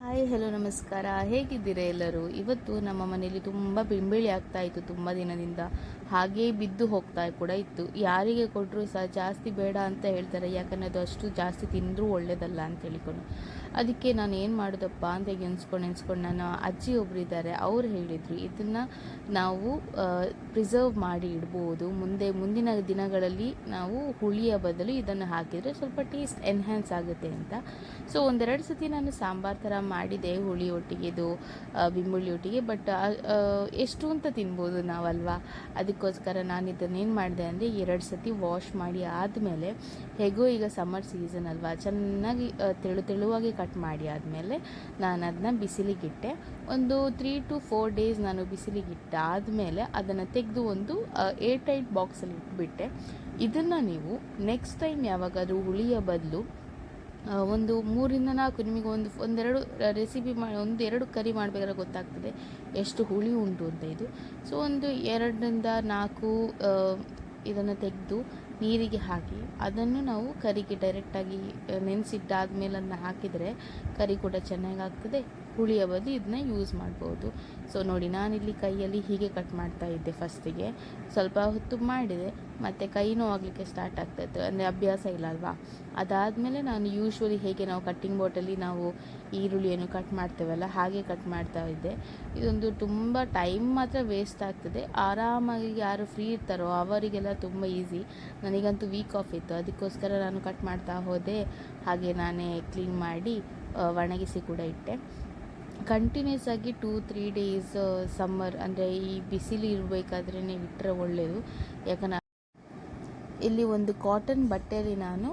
Hi, hello, ನಮಸ್ಕಾರ. ಹೇಗಿದ್ದೀರಾ ಎಲ್ಲರೂ? ಇವತ್ತು ನಮ್ಮ ಮನೆಯಲ್ಲಿ ತುಂಬ ಬಿಂಬಿಳಿ ಆಗ್ತಾ ಇತ್ತು ತುಂಬ ದಿನದಿಂದ. ಹಾಗೇ ಬಿದ್ದು ಹೋಗ್ತಾ ಕೂಡ ಇತ್ತು. ಯಾರಿಗೆ ಕೊಟ್ಟರೂ ಸಹ ಜಾಸ್ತಿ ಬೇಡ ಅಂತ ಹೇಳ್ತಾರೆ. ಯಾಕಂದರೆ ಅದು ಅಷ್ಟು ಜಾಸ್ತಿ ತಿಂದರೂ ಒಳ್ಳೇದಲ್ಲ ಅಂತ ಹೇಳಿಕೊಂಡು. ಅದಕ್ಕೆ ನಾನು ಏನು ಮಾಡೋದಪ್ಪ ಅಂತ ಹೇಗೆ ಎನ್ಸ್ಕೊಂಡು ಎನ್ಸ್ಕೊಂಡು ನನ್ನ ಅಜ್ಜಿ ಒಬ್ರು ಇದ್ದಾರೆ. ಅವ್ರು ಹೇಳಿದರು, ಇದನ್ನು ನಾವು ಪ್ರಿಸರ್ವ್ ಮಾಡಿ ಇಡ್ಬೋದು. ಮುಂದೆ, ಮುಂದಿನ ದಿನಗಳಲ್ಲಿ ನಾವು ಹುಳಿಯ ಬದಲು ಇದನ್ನು ಹಾಕಿದರೆ ಸ್ವಲ್ಪ ಟೇಸ್ಟ್ ಎನ್ಹ್ಯಾನ್ಸ್ ಆಗುತ್ತೆ ಅಂತ. ಸೊ ಒಂದೆರಡು ಸತಿ ನಾನು ಸಾಂಬಾರ್ ಥರ ಮಾಡಿದೆ ಹುಳಿ ಒಟ್ಟಿಗೆದು ಬಿಂಬುಳಿ ಒಟ್ಟಿಗೆ. ಬಟ್ ಎಷ್ಟು ಅಂತ ತಿನ್ಬೋದು ನಾವಲ್ವಾ? ಅದಕ್ಕೋಸ್ಕರ ನಾನು ಇದನ್ನೇನು ಮಾಡಿದೆ ಅಂದರೆ ಎರಡು ಸತಿ ವಾಶ್ ಮಾಡಿ ಆದಮೇಲೆ ಹೇಗೋ ಈಗ ಸಮ್ಮರ್ ಸೀಸನ್ ಅಲ್ವಾ, ಚೆನ್ನಾಗಿ ತೆಳು ತೆಳುವಾಗಿ ಕಟ್ ಮಾಡಿ ಆದಮೇಲೆ ನಾನು ಅದನ್ನ ಬಿಸಿಲಿಗಿಟ್ಟೆ. ಒಂದು ತ್ರೀ ಟು ಫೋರ್ ಡೇಸ್ ನಾನು ಬಿಸಿಲಿಗಿಟ್ಟು ಆದಮೇಲೆ ಅದನ್ನು ತೆಗೆದು ಒಂದು ಏರ್ ಟೈಟ್ ಬಾಕ್ಸಲ್ಲಿ ಇಟ್ಬಿಟ್ಟೆ. ಇದನ್ನು ನೀವು ನೆಕ್ಸ್ಟ್ ಟೈಮ್ ಯಾವಾಗಾದರೂ ಹುಳಿಯ ಬದಲು ಒಂದು ಮೂರಿಂದ ನಾಲ್ಕು ನಿಮಗೆ ಒಂದು, ಒಂದೆರಡು ರೆಸಿಪಿ ಮಾಡಿ ಒಂದು ಎರಡು ಕರಿ ಮಾಡಬೇಕಾದ್ರೆ ಗೊತ್ತಾಗ್ತದೆ ಎಷ್ಟು ಹುಳಿ ಉಂಟು ಅಂತ ಇದು. ಸೊ ಒಂದು ಎರಡರಿಂದ ನಾಲ್ಕು ಇದನ್ನು ತೆಗೆದು ನೀರಿಗೆ ಹಾಕಿ, ಅದನ್ನು ನಾವು ಕರಿಗೆ ಡೈರೆಕ್ಟಾಗಿ ನೆನೆಸಿಟ್ಟಾದ್ಮೇಲೆ ಅದನ್ನ ಹಾಕಿದರೆ ಕರಿ ಕೂಡ ಚೆನ್ನಾಗಿ ಆಗ್ತದೆ ಹುಳಿಯ ಬದಲು ಇದನ್ನ ಯೂಸ್ ಮಾಡ್ಬೋದು. ಸೊ ನೋಡಿ, ನಾನಿಲ್ಲಿ ಕೈಯಲ್ಲಿ ಹೀಗೆ ಕಟ್ ಮಾಡ್ತಾ ಇದ್ದೆ ಫಸ್ಟಿಗೆ ಸ್ವಲ್ಪ ಹೊತ್ತು ಮಾಡಿದೆ. ಮತ್ತು ಕೈ ನೋವಾಗಲಿಕ್ಕೆ ಸ್ಟಾರ್ಟ್ ಆಗ್ತಾಯಿತ್ತು ಅಂದರೆ ಅಭ್ಯಾಸ ಇಲ್ಲ ಅಲ್ವಾ ಅದಾದಮೇಲೆ ನಾನು ಯೂಶ್ವಲಿ ಹೇಗೆ ನಾವು ಕಟ್ಟಿಂಗ್ ಬೋಟಲ್ಲಿ ನಾವು ಈರುಳ್ಳಿಯನ್ನು ಕಟ್ ಮಾಡ್ತೇವಲ್ಲ, ಹಾಗೆ ಕಟ್ ಮಾಡ್ತಾ ಇದ್ದೆ. ಇದೊಂದು ತುಂಬ ಟೈಮ್ ಮಾತ್ರ ವೇಸ್ಟ್ ಆಗ್ತದೆ. ಆರಾಮಾಗಿ ಯಾರು ಫ್ರೀ ಇರ್ತಾರೋ ಅವರಿಗೆಲ್ಲ ತುಂಬ ಈಸಿ ನನಗಂತೂ ವೀಕ್ ಆಫ್ ಇತ್ತು. ಅದಕ್ಕೋಸ್ಕರ ನಾನು ಕಟ್ ಮಾಡ್ತಾ ಹೋದೆ. ಹಾಗೆ ನಾನೇ ಕ್ಲೀನ್ ಮಾಡಿ ಒಣಗಿಸಿ ಕೂಡ ಇಟ್ಟೆ. ಕಂಟಿನ್ಯೂಸ್ ಆಗಿ ಟೂ ತ್ರೀ ಡೇಸ್ ಸಮ್ಮರ್ ಅಂದರೆ ಈ ಬಿಸಿಲು ಇರಬೇಕಾದ್ರೇ ಇಟ್ಟರೆ ಒಳ್ಳೆಯದು ಯಾಕಂದ್ರೆ ಇಲ್ಲಿ ಒಂದು ಕಾಟನ್ ಬಟ್ಟೆಯಲ್ಲಿ ನಾನು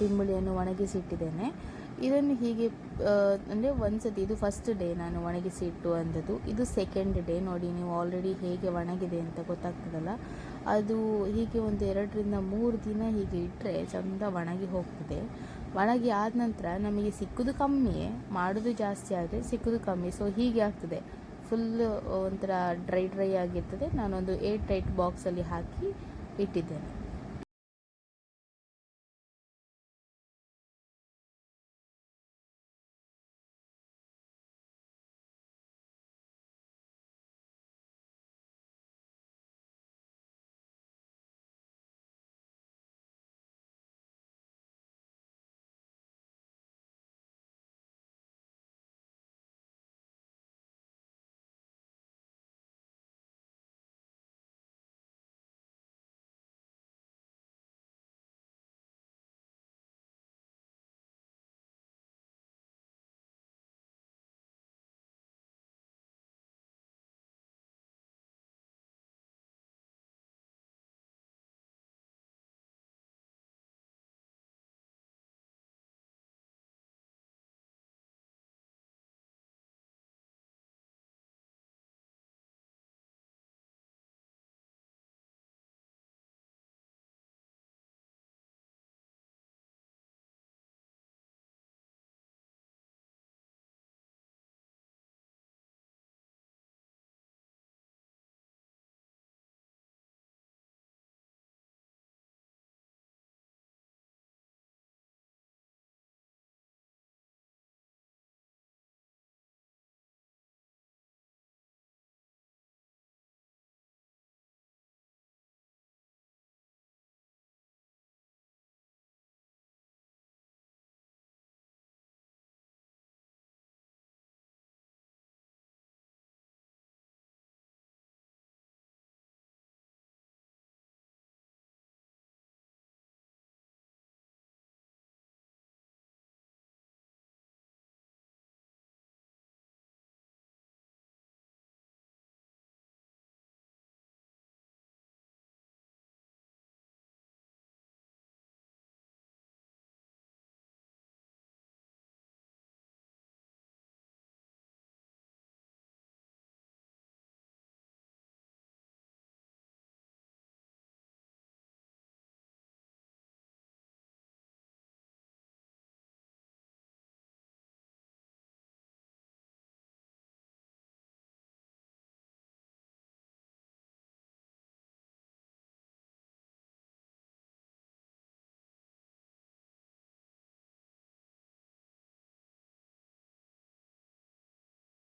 ಬಿಂಬುಳಿಯನ್ನು ಒಣಗಿಸಿ ಒಣಗಿಸಿಟ್ಟಿದ್ದೇನೆ. ಇದನ್ನು ಹೀಗೆ ಅಂದರೆ ಒಂದ್ಸತಿ ಇದು ಫಸ್ಟ್ ಡೇ ನಾನು ಒಣಗಿಸಿ ಇಟ್ಟು ಅಂದದ್ದು. ಇದು ಸೆಕೆಂಡ್ ಡೇ ನೋಡಿ ನೀವು ಆಲ್ರೆಡಿ ಹೇಗೆ ಒಣಗಿದೆ ಅಂತ ಗೊತ್ತಾಗ್ತದಲ್ಲ. ಅದು ಹೀಗೆ ಒಂದು ಎರಡರಿಂದ ಮೂರು ದಿನ ಹೀಗೆ ಇಟ್ಟರೆ ಚಂದ ಒಣಗಿ ಹೋಗ್ತದೆ. ಒಣಗಿ ಆದ ನಂತರ ನಮಗೆ ಸಿಕ್ಕುದು ಕಮ್ಮಿಯೇ, ಮಾಡೋದು ಜಾಸ್ತಿ ಆದರೆ ಸಿಕ್ಕುದು ಕಮ್ಮಿ. ಸೊ ಹೀಗೆ ಆಗ್ತದೆ. ಫುಲ್ ಒಂಥರ ಡ್ರೈ ಡ್ರೈ ಆಗಿರ್ತದೆ. ನಾನೊಂದು ಏಟ್ ಟೈಟ್ ಬಾಕ್ಸಲ್ಲಿ ಹಾಕಿ ಇಟ್ಟಿದ್ದೇನೆ.